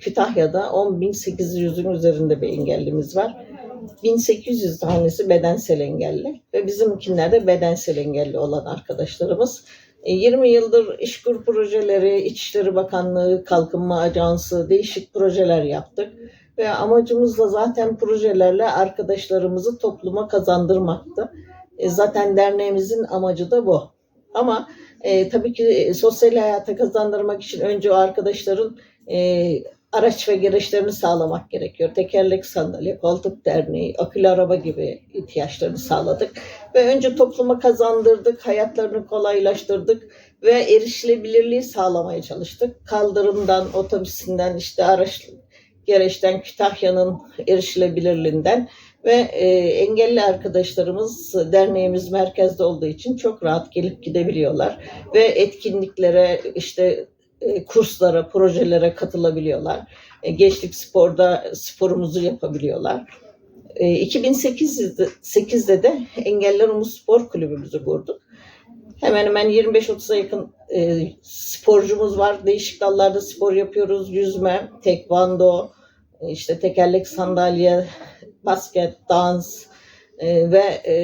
Kütahya'da 10.800'ün üzerinde bir engellimiz var. 1800 tanesi bedensel engelli ve bizimkiler de bedensel engelli olan arkadaşlarımız. E, 20 yıldır işkur projeleri, İçişleri Bakanlığı, Kalkınma Ajansı değişik projeler yaptık. Ve amacımız da zaten projelerle arkadaşlarımızı topluma kazandırmaktı. E, zaten derneğimizin amacı da bu. Ama e, tabii ki e, sosyal hayata kazandırmak için önce o arkadaşların e, araç ve gereçlerini sağlamak gerekiyor. Tekerlek sandalye, koltuk derneği, akülü araba gibi ihtiyaçlarını sağladık. Ve önce topluma kazandırdık, hayatlarını kolaylaştırdık ve erişilebilirliği sağlamaya çalıştık. Kaldırımdan, otobüsünden, işte araç gereçten, Kütahya'nın erişilebilirliğinden ve e, engelli arkadaşlarımız derneğimiz merkezde olduğu için çok rahat gelip gidebiliyorlar ve etkinliklere işte e, kurslara, projelere katılabiliyorlar. E, gençlik sporda sporumuzu yapabiliyorlar. E, 2008'de 8'de de Engeller Umut Spor Kulübümüzü kurduk. Hemen hemen 25-30'a yakın e, sporcumuz var. Değişik dallarda spor yapıyoruz. Yüzme, tekvando, e, işte tekerlek sandalye, basket, dans e, ve e,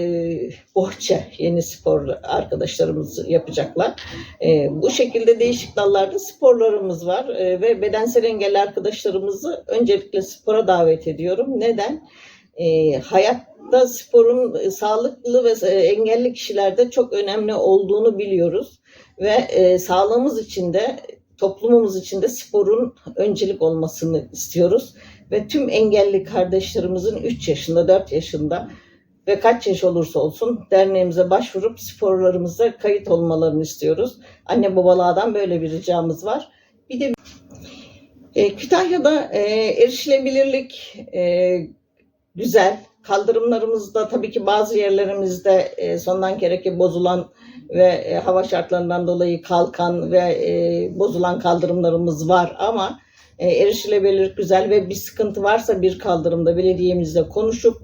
bohça yeni spor arkadaşlarımız yapacaklar. E, bu şekilde değişik dallarda sporlarımız var e, ve bedensel engelli arkadaşlarımızı öncelikle spora davet ediyorum. Neden? E, hayatta sporun e, sağlıklı ve e, engelli kişilerde çok önemli olduğunu biliyoruz ve e, sağlığımız için de toplumumuz için de sporun öncelik olmasını istiyoruz ve tüm engelli kardeşlerimizin 3 yaşında, 4 yaşında ve kaç yaş olursa olsun derneğimize başvurup sporlarımıza kayıt olmalarını istiyoruz. Anne babalardan böyle bir ricamız var. Bir de e, Kütahya'da e, erişilebilirlik e, güzel. Kaldırımlarımızda tabii ki bazı yerlerimizde e, sondan kereke bozulan ve e, hava şartlarından dolayı kalkan ve e, bozulan kaldırımlarımız var ama e, erişilebilirlik güzel ve bir sıkıntı varsa bir kaldırımda belediyemizle konuşup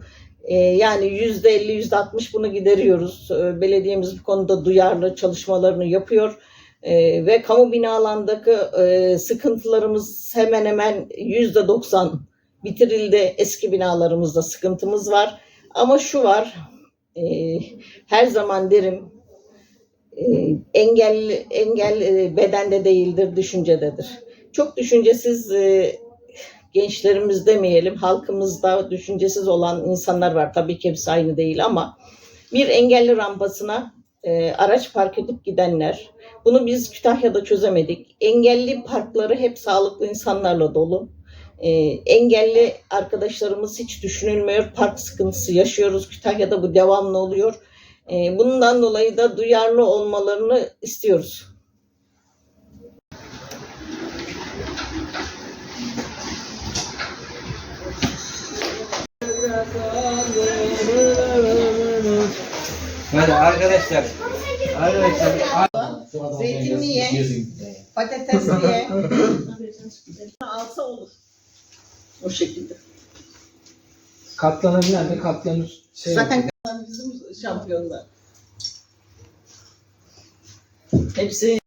e, yani yüzde elli yüzde altmış bunu gideriyoruz. E, belediyemiz bu konuda duyarlı çalışmalarını yapıyor. E, ve kamu binalarındaki e, sıkıntılarımız hemen hemen yüzde doksan bitirildi. Eski binalarımızda sıkıntımız var. Ama şu var, e, her zaman derim, e, engel engel e, bedende değildir, düşüncededir. Çok düşüncesiz e, gençlerimiz demeyelim, halkımızda düşüncesiz olan insanlar var. Tabii ki hepsi aynı değil ama bir engelli rampasına e, araç park edip gidenler. Bunu biz Kütahya'da çözemedik. Engelli parkları hep sağlıklı insanlarla dolu. E, engelli arkadaşlarımız hiç düşünülmüyor. Park sıkıntısı yaşıyoruz. Kütahya'da bu devamlı oluyor. E, bundan dolayı da duyarlı olmalarını istiyoruz. Hadi arkadaşlar. Arkadaşlar. Zeytinli ye, patatesli ye. Alsa olur. O şekilde. Katlanabilen de katlanır. Şey Zaten bizim şampiyonlar. Hepsi